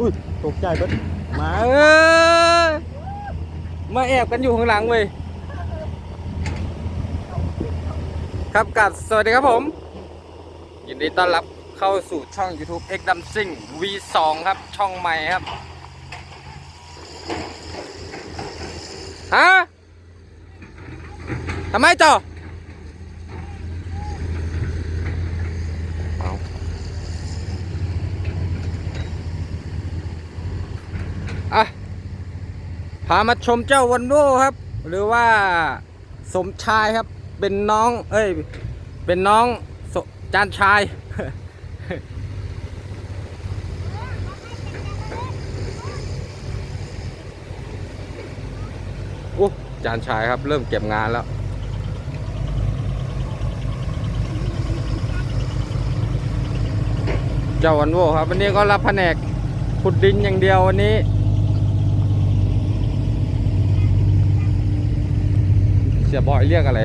อุ้ยตกใจเบิดมาเออมาแอบกันอยู่ข้างหลังเว้ยครับกับสวัสดีครับผม ยินดีต้อนรับเข้าสู่ช่อง YouTube X d a m s i n g V2 ครับ ช่องใหม่ครับ ฮะทำไมจ่อเอา อะพามาชมเจ้าวันโวครับ หรือว่าสมชายครับ เป็นน้อง เอ้ย เป็นน้องจานชายอู้จานชายครับ เริ่มเก็บงานแล้วเจ้าวันโวครับ วันนี้ก็รับแผนกขุดดินอย่างเดียววันนี้ สียบอยเรียกอะไร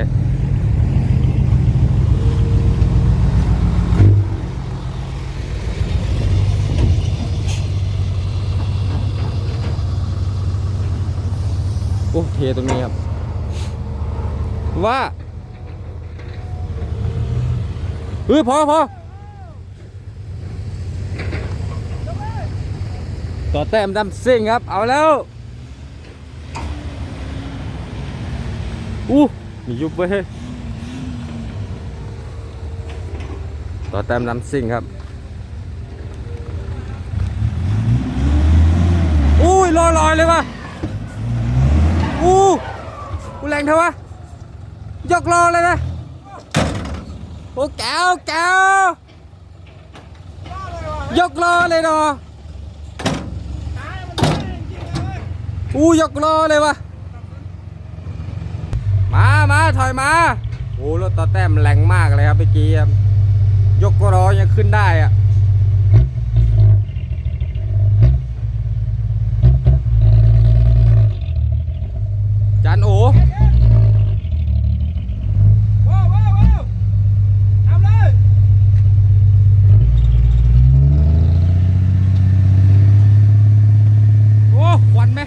โอ้เทตรงนี้ครับ ว่าเฮ้ยพอพอต่อแต้มดำซิ่งครับ เอาแล้ว อู้มียุบเว้ยต่อแต้มน้ำซิ่งครับ อุ้ยลอยลอยเลยวะอู้กูแรงเท่าวะ ยกรอเลยนะโอ้แก้วแก้วยกรอเลยเนาะอู้ยกรอเลยวะ มามาถอยมาโอ้รถต่อแต้มแรงมากเลยครับเมื่อกี้ครับยกกรอยังขึ้นได้อะจันโอ ว้าวว้าวว้าวทำเลย โอ้ควันไหม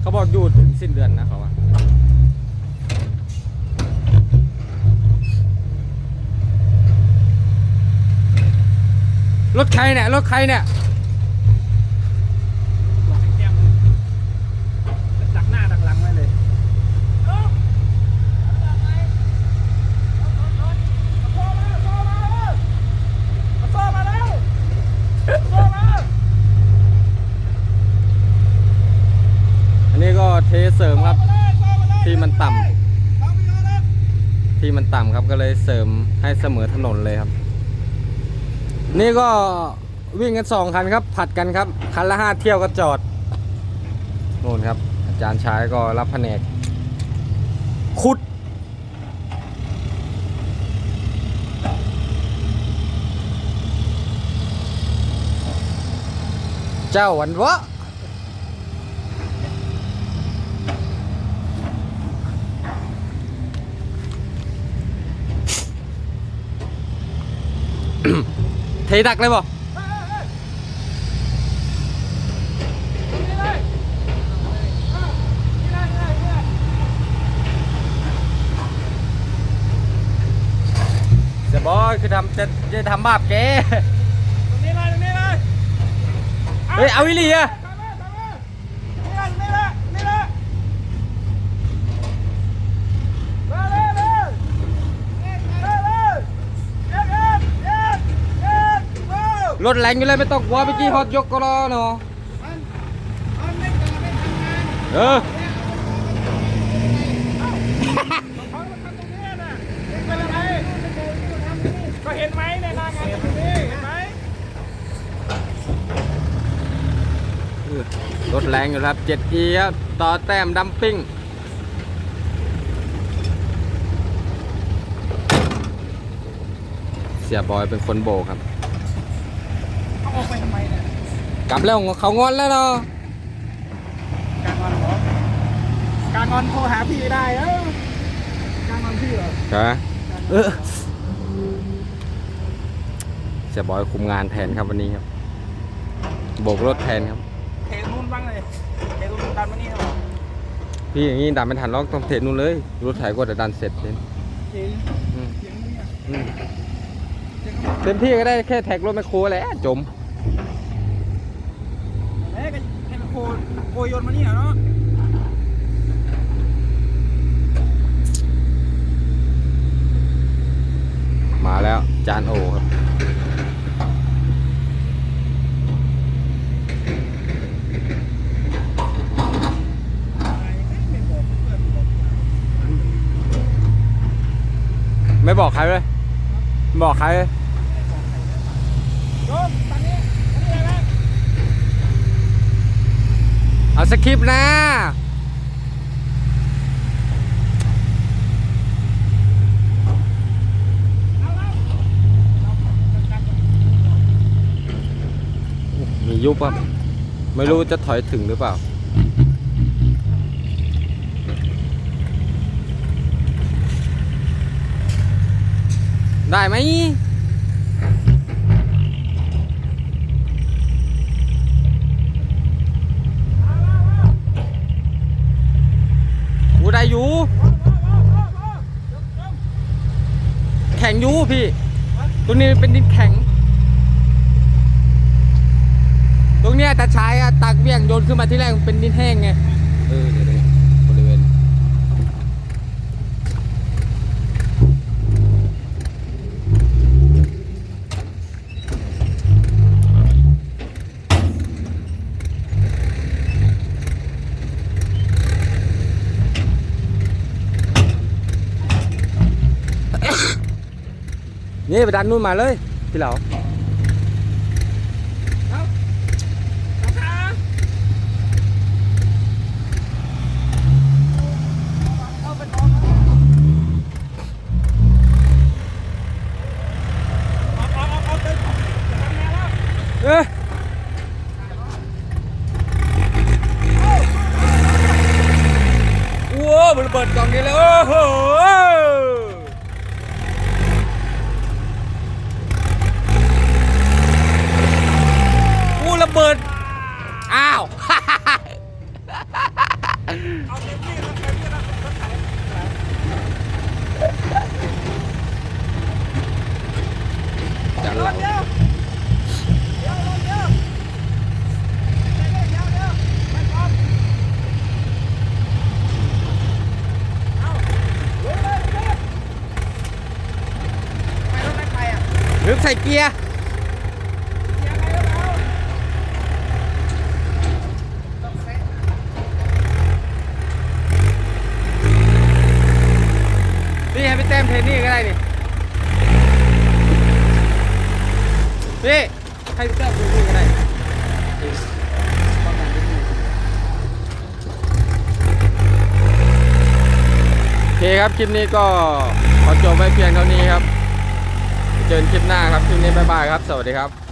เขา บอกอยู่ถึงสิ้นเดือนนะเขาว่า รถใครเนี่ย รถใครเนี่ย แก้มดักหน้าดักหลังไว้เลยโซ่มาแล้วโซ่มา อันนี้ ก็เทเสริมครับ ที่มันต่ำเข้าที่มันต่ำครับก็เลยเสริมให้เสมอถนนเลยครับ นี่ก็วิ่งกันสองคันครับ ผัดกันครับ คันละห้าเที่ยวก็จอดนู่นครับ อาจารย์ชายก็รับแผนกขุดเจ้าวันวะ เทดักเลยบ่นี่เลยอะนี่เลยนี่เลยนี่เลยเสียบอยคือทำจะจะทำบาปแกตรงนี้เลยตรงนี้เลย เฮ้ย เอาวิลีอะ ทำเลยทำเลยนี่เลยนี่เลยนี่เลยมาเลยเลย รถแรงอยู่เลยไม่ต้องกลัวไปกี้ฮอตยกก็รอเนาะเออก็เห็นไหมในหน้างานตรงนี้เห็นไหมรถแรงอยู่ครับเจ็ดเอีครับต่อแต้มดัมปิ้งเสียบอยเป็นคนโบกครับ ออกไปทำไมเนี่ยกลับแล้วเขางอนแล้วเนาะการงอนเหรอการางอนโทรหาพี่ได้เออการงอนพี่เหรอใช่ไหมเออเสียบอยคุมงานแทนครับวันนี้ครับโบกรถแทนครับเทนู่นบ้างเลยเทนู่นดันมานี่ครับพี่อย่างนี้ดันไม่ทันล็อกต้องเทนู่นเลย รถไถก็จะดันเสร็จเลยเทอืมเสียงนี่อะอืมเสียงก็เต็มที่ก็ได้แค่แท็กรถแมคโครแหล้วจม เอ๊ะก็ให้มันโคโคโยนมานี่เหรอเนาะมาแล้วจานโอครับ ไม่บอกใครเลยบอกใครเลยมตอนนี้ตอนนี้อะไรนะ เอาสคริปต์นะมียุบครับไม่รู้จะถอยถึงหรือเปล่าได้ไหมกูได้ อยู่แข็งอยู่พี่ตรงนี้เป็นดินแข็ง ตรงเนี้ยตาชายอะตักเบี่ยงโยนขึ้นมาที่แรกมันเป็นดินแห้งไง เออเดี๋ยวนี้บริเวณ นี่ไปดันนู่นมาเลยพี่เหลา เอาไปนอนเอาเอาเอาเอาไปจะทำงานแล้ว เอ้ยว้าวมันระเบิดกล่องนี้เลยโอ้โหอู้ระเบิด อ้าว เอาเต็มที่แล้วเต็มที่แล้วรถไถ จัน ร เรา ถเดียวเดี๋ยวรถเดียวเดี๋ยวเดี๋ยวเดี๋ยวไปก่อนเอาลุยเลยลุยเลยไปรถไม่ไปอะ ลืม ใส่เกียร์นี่ให้พี่แต้มเทนนี่ก็ได้นี่พี่ให้พี่แต้มเทนนี่ก็ได้โอเคครับคลิปนี้ก็ขอจบไว้เพียงเท่านี้ครับ เจอกันคลิปหน้าครับ คลิปนี้บ๊ายบายครับ สวัสดีครับ